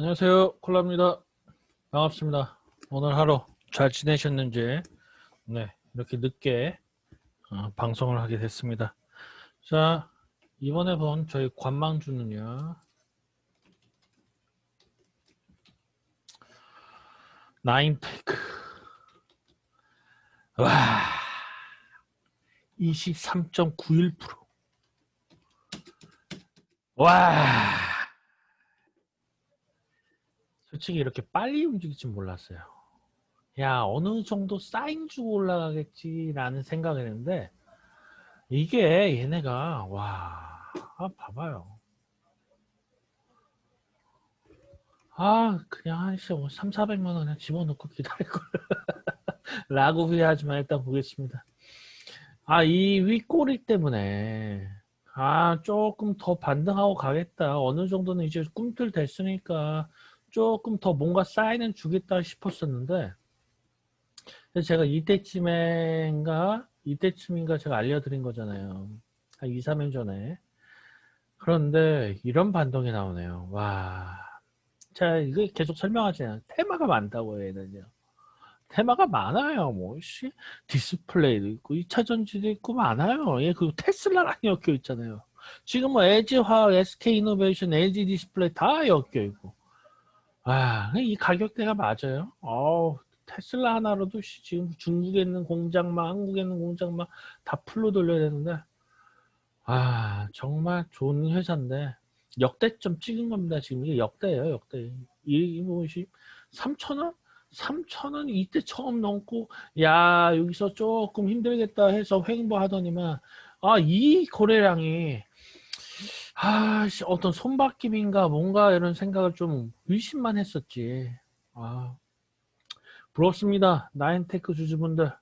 안녕하세요. 콜라입니다. 반갑습니다. 오늘 하루 잘 지내셨는지, 네, 이렇게 늦게 어, 방송을 하게 됐습니다. 자, 이번에 본 저희 관망주는요, 나인테크. 와, 23.91%. 와. 솔직히 이렇게 빨리 움직일 줄 몰랐어요. 야, 어느 정도 사인 주고 올라가겠지라는 생각을 했는데, 이게 얘네가, 와, 아, 봐봐요. 아, 그냥 한 3, 400만 원 그냥 집어넣고 기다릴 걸. 라고 후회하지만 일단 보겠습니다. 아, 이 윗꼬리 때문에, 아, 조금 더 반등하고 가겠다. 어느 정도는 이제 꿈틀 됐으니까, 조금 더 뭔가 사인은 주겠다 싶었었는데 제가 이때쯤인가 이때쯤인가 제가 알려드린 거잖아요. 한 2, 3일 전에. 그런데 이런 반동이 나오네요. 와. 제가 이거 계속 설명하잖아요. 테마가 많다고 얘는요 테마가 많아요. 뭐 씨. 디스플레이도 있고 2차 전지도 있고 많아요. 예, 그 테슬라랑 엮여 있잖아요. 지금 뭐 LG화학, SK이노베이션, LG 디스플레이 다 엮여 있고 아, 이 가격대가 맞아요. 어우, 테슬라 하나로도 씨, 지금 중국에 있는 공장만, 한국에 있는 공장만 다 풀로 돌려야 되는데, 아, 정말 좋은 회사인데, 역대점 찍은 겁니다. 지금 이게 역대예요, 역대. 이, 뭐시, 3,000원? 3,000원 이때 처음 넘고, 야, 여기서 조금 힘들겠다 해서 횡보하더니만, 아, 이 거래량이 아, 씨, 어떤 손바뀜인가 뭔가 이런 생각을 좀 의심만 했었지. 아, 부럽습니다. 나인테크 주주분들.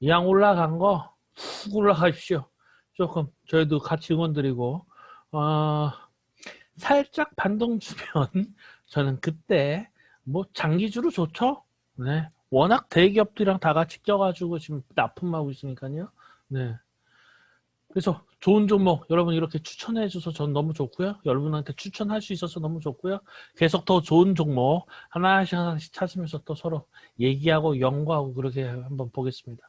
이왕 올라간 거 훅 올라가십시오. 조금 저희도 같이 응원드리고 어, 살짝 반동 주면 저는 그때 뭐 장기주로 좋죠. 네. 워낙 대기업들이랑 다 같이 껴가지고 지금 납품하고 있으니까요. 네. 그래서 좋은 종목 여러분 이렇게 추천해 줘서 전 너무 좋고요. 여러분한테 추천할 수 있어서 너무 좋고요. 계속 더 좋은 종목 하나씩 하나씩 찾으면서 또 서로 얘기하고 연구하고 그렇게 한번 보겠습니다.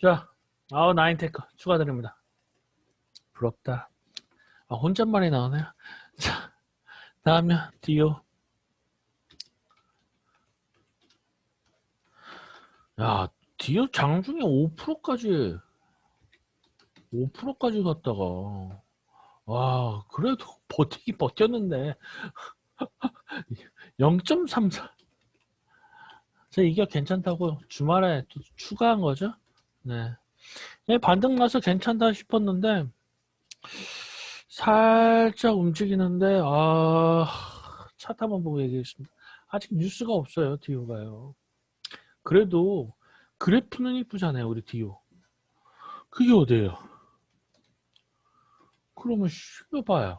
자, 아우 나인테크 추가드립니다. 부럽다. 아, 혼잣말이 나오네요. 자, 다음에 디오. 야, 디오 장중에 5%까지 5%까지 갔다가. 와 그래도 버티기 버텼는데. 0.34 제가 이게 괜찮다고 주말에 또 추가한 거죠? 네. 반등 나서 괜찮다 싶었는데 살짝 움직이는데 아 한번 보고 얘기했습니다. 아직 뉴스가 없어요 디오가요. 그래도 그래프는 이쁘잖아요 우리 디오. 그게 어디예요 그러면 쉬어봐요.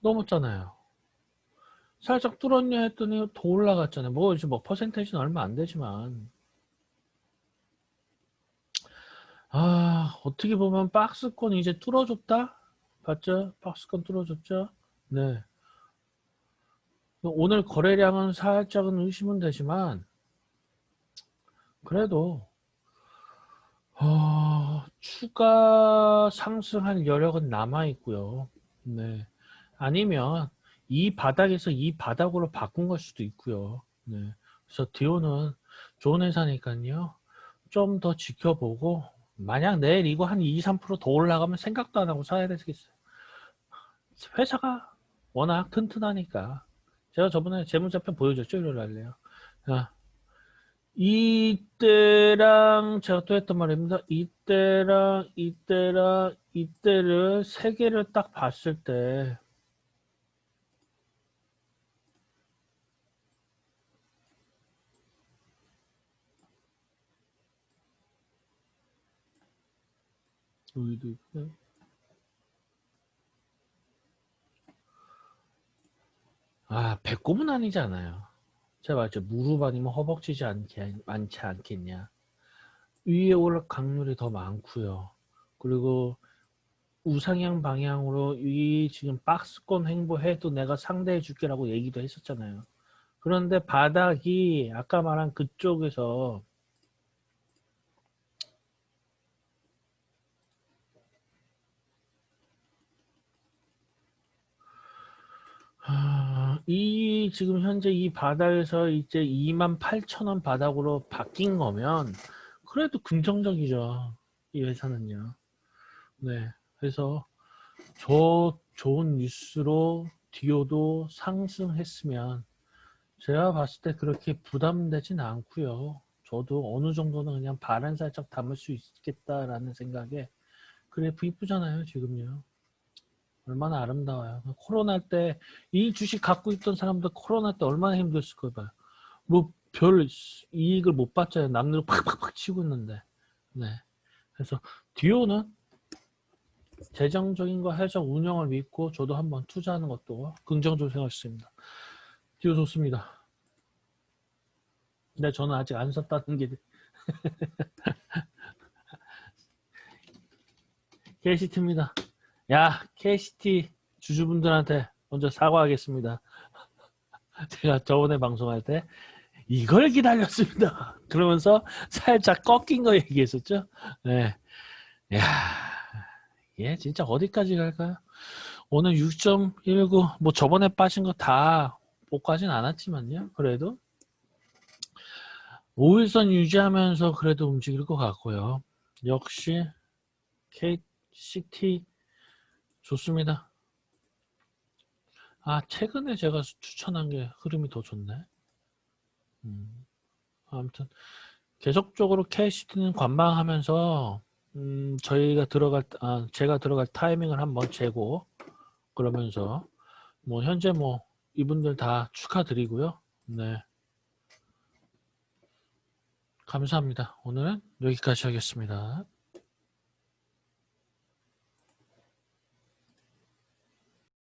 넘었잖아요. 살짝 뚫었냐 했더니 더 올라갔잖아요. 뭐 이제 뭐 퍼센테이지는 얼마 안 되지만 아 어떻게 보면 박스권 이제 뚫어줬다 봤죠? 박스권 뚫어줬죠? 네. 오늘 거래량은 살짝은 의심은 되지만 그래도 어, 추가 상승할 여력은 남아 있고요. 네. 아니면 이 바닥에서 이 바닥으로 바꾼 걸 수도 있고요. 네. 그래서 디오는 좋은 회사니까요. 좀 더 지켜보고 만약 내일 이거 한 2, 3%더 올라가면 생각도 안 하고 사야 되겠어요. 회사가 워낙 튼튼하니까 제가 저번에 재무제표 보여줬죠 일요일 날래요. 자, 이때랑 제가 또 했던 말입니다. 이때랑 이때랑 이때를 세 개를 딱 봤을 때 여기도 있고 아 배꼽은 아니지 않아요. 제가 말했죠. 무릎 아니면 허벅지지 않게, 많지 않겠냐. 위에 올 확률이 더 많고요. 그리고 우상향 방향으로 이 지금 박스권 행보해도 내가 상대해 줄게라고 얘기도 했었잖아요. 그런데 바닥이 아까 말한 그쪽에서 아, 이 지금 현재 이 바닥에서 이제 28,000원 바닥으로 바뀐 거면 그래도 긍정적이죠. 이 회사는요. 네. 그래서 저 좋은 뉴스로 디오도 상승했으면 제가 봤을 때 그렇게 부담되진 않고요. 저도 어느 정도는 그냥 바람 살짝 담을 수 있겠다라는 생각에 그래프 이쁘잖아요, 지금요. 얼마나 아름다워요. 코로나 때 이 주식 갖고 있던 사람들 코로나 때 얼마나 힘들었을 거예요. 봐요. 뭐 별 이익을 못 봤잖아요. 남들 팍팍팍 치고 있는데. 네. 그래서 디오는 재정적인 거 해서 운영을 믿고 저도 한번 투자하는 것도 긍정적으로 생각할 수 있습니다. 디오 좋습니다. 근데 저는 아직 안 샀다는 게 KCT입니다. 야, KCT 주주분들한테 먼저 사과하겠습니다. 제가 저번에 방송할 때 이걸 기다렸습니다. 그러면서 살짝 꺾인 거 얘기했었죠. 네. 야, 예, 진짜 어디까지 갈까요? 오늘 6.19, 뭐 저번에 빠진 거다못 가진 않았지만요. 그래도 5일선 유지하면서 그래도 움직일 것 같고요. 역시 KCT 좋습니다. 아, 최근에 제가 추천한 게 흐름이 더 좋네. 음, 아무튼 계속적으로 KCT는 관망하면서 음, 저희가 들어갈 아, 제가 들어갈 타이밍을 한번 재고 그러면서 뭐 현재 뭐 이분들 다 축하드리고요. 네. 감사합니다. 오늘은 여기까지 하겠습니다.